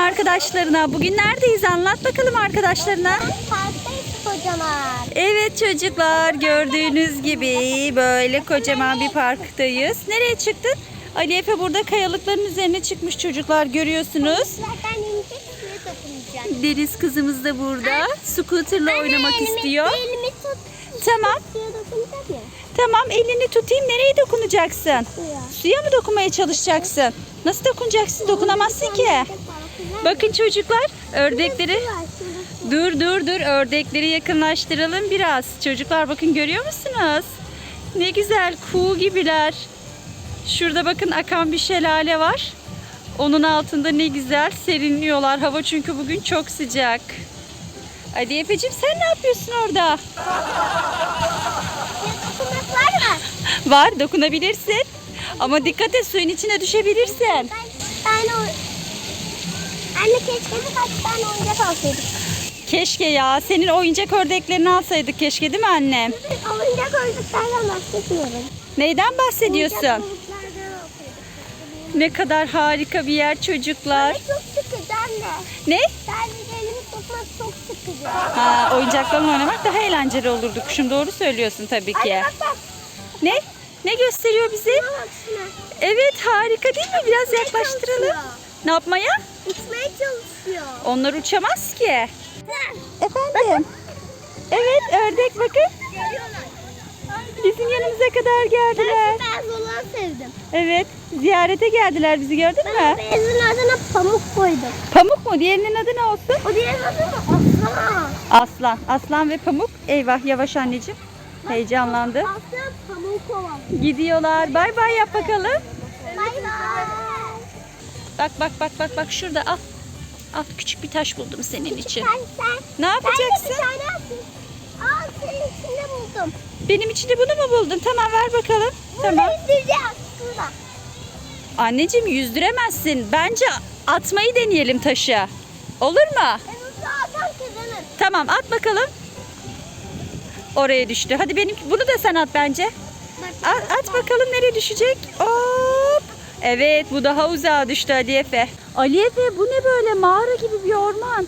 arkadaşlarına. Bugün neredeyiz anlat bakalım arkadaşlarına. Parktayız kocaman. Evet çocuklar gördüğünüz gibi böyle kocaman bir parktayız. Nereye çıktın? Ali Efe burada kayalıkların üzerine çıkmış çocuklar görüyorsunuz. Deniz kızımız da burada. Scooter'la oynamak elimi, istiyor. Elimi tut. Tamam. Tamam elini tutayım. Nereye dokunacaksın? Suya. Suya mı dokunmaya çalışacaksın? Nasıl dokunacaksın? Dokunamazsın ki. Bakın çocuklar ördekleri Dur dur dur ördekleri yakınlaştıralım biraz. Çocuklar bakın görüyor musunuz? Ne güzel kuğu gibiler. Şurada bakın akan bir şelale var. Onun altında ne güzel serinliyorlar. Hava çünkü bugün çok sıcak. Hadi Efe'cim sen ne yapıyorsun orada? Dokunmak var mı? Var dokunabilirsin. Ama dikkat et suyun içine düşebilirsin. Ben tane o... Anne keşke birkaç tane oyuncak alsaydık. Keşke ya senin oyuncak ördeklerini alsaydık keşke değil mi annem? Oyuncak oyuncaklardan bahsetmiyorum. Neyden bahsediyorsun? Ne kadar harika bir yer çocuklar. Çok sıkıcı anne. Ne? Sadece elimi tutmak çok sıkıcı. Ha, oyuncaklarla oynamak daha eğlenceli olurdu. Kuşum doğru söylüyorsun tabii ki. Anne bak bak. Ne? Ne gösteriyor bize? Evet harika değil mi? Biraz yaklaştıralım. Ne yapmaya? Uçmaya çalışıyor. Onlar uçamaz ki. Efendim? Evet ördek bakın. Geliyorlar. Bizim yanımıza kadar geldiler. Ben beyaz olanı sevdim. Evet ziyarete geldiler bizi gördün Ben mü? beyazın adına pamuk koydum. Pamuk mu? Diğerinin adı ne olsun? O diğer adı mı? Aslan. Aslan. Aslan ve pamuk. Eyvah yavaş anneciğim. Heyecanlandı. Aslan pamuk olan. Gidiyorlar. Bay bay yap bakalım. Bak bak bak bak bak şurada al. Al küçük bir taş buldum senin için. Sen sen. Ne Ben de bir yapacaksın? tane atayım. Al senin içinde buldum. Benim için de bunu mu buldun? Tamam ver bakalım. Tamam. Bunu indireceğim aslında. Anneciğim yüzdüremezsin. Bence atmayı deneyelim taşı. Olur mu? Ben atam kazanır. Tamam at bakalım. Oraya düştü. Hadi benim bunu da sen at bence. Bak. At, at bakalım nereye düşecek. Hop. Evet bu daha uzağa düştü Ali Efe. Ali Efe bu ne böyle mağara gibi bir orman.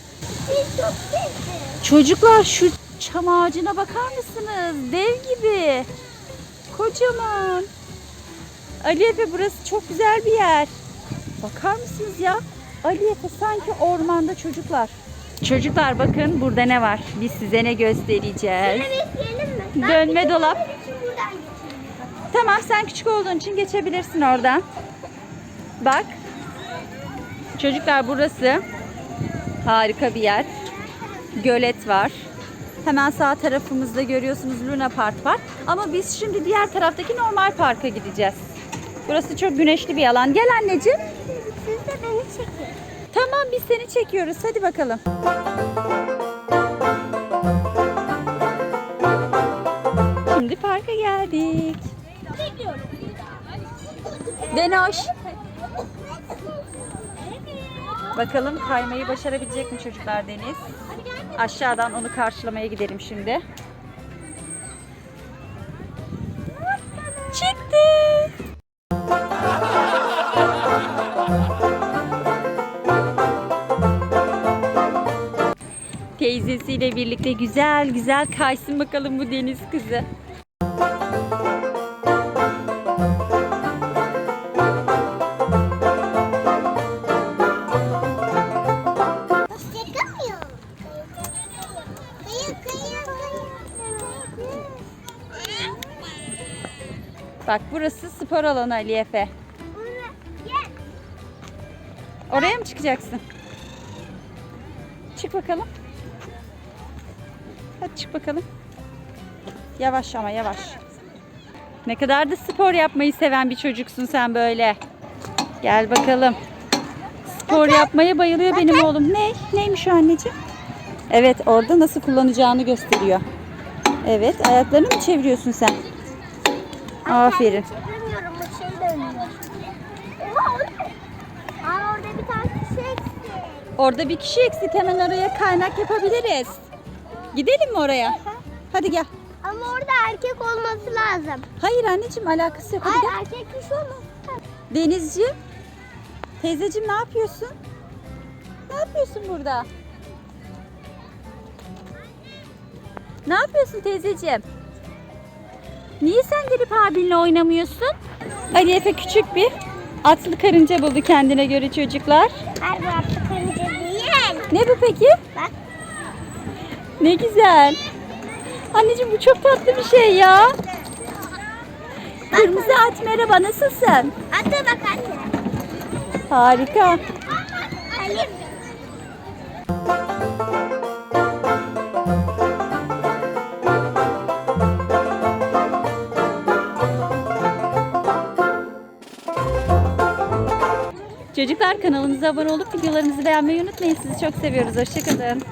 Çocuklar şu çam ağacına bakar mısınız? Dev gibi. Kocaman. Ali Efe burası çok güzel bir yer. Bakar mısınız ya? Ali Efe sanki ormanda çocuklar. Çocuklar bakın burada ne var? Biz size ne göstereceğiz. Dönme dolap. Tamam sen küçük olduğun için geçebilirsin oradan. Bak. Çocuklar burası harika bir yer. Gölet var. Hemen sağ tarafımızda görüyorsunuz Luna Park var. Ama biz şimdi diğer taraftaki normal parka gideceğiz. Burası çok güneşli bir alan. Gel anneciğim. Siz de beni çekin. Tamam biz seni çekiyoruz. Hadi bakalım. Şimdi parka geldik. Denoş. Bakalım kaymayı başarabilecek mi çocuklar Deniz? Aşağıdan onu karşılamaya gidelim şimdi. Çıktı. Teyzesiyle birlikte güzel güzel kaysın bakalım bu deniz kızı. Bak burası spor alanı Ali Efe. Oraya mı çıkacaksın? Çık bakalım. Hadi çık bakalım. Yavaş ama yavaş. Ne kadar da spor yapmayı seven bir çocuksun sen böyle. Gel bakalım. Spor yapmaya bayılıyor benim oğlum. Ne? Neymiş o anneciğim? Evet orada nasıl kullanacağını gösteriyor. Evet ayaklarını mı çeviriyorsun sen? Aferin. Bu şey dönüyor. Aa orada bir tane kişi eksik. Orada bir kişi eksik hemen oraya kaynak yapabiliriz. Gidelim mi oraya? Hadi gel. Ama orada erkek olması lazım. Hayır anneciğim alakası yok. Hadi Hayır gel. erkek kişi lazım. Denizciğim. Teyzeciğim ne yapıyorsun? Ne yapıyorsun burada? Ne yapıyorsun teyzeciğim? Niye sen gelip abinle oynamıyorsun? Ali Efe küçük bir atlı karınca buldu kendine göre çocuklar. Her bu hafta karınca değil. Ne bu peki? Bak. Ne güzel. Anneciğim bu çok tatlı bir şey ya. Kırmızı at merhaba nasılsın? Hadi bak anne. Harika. Halim. Çocuklar kanalımıza abone olup videolarımızı beğenmeyi unutmayın. Sizi çok seviyoruz. Hoşçakalın.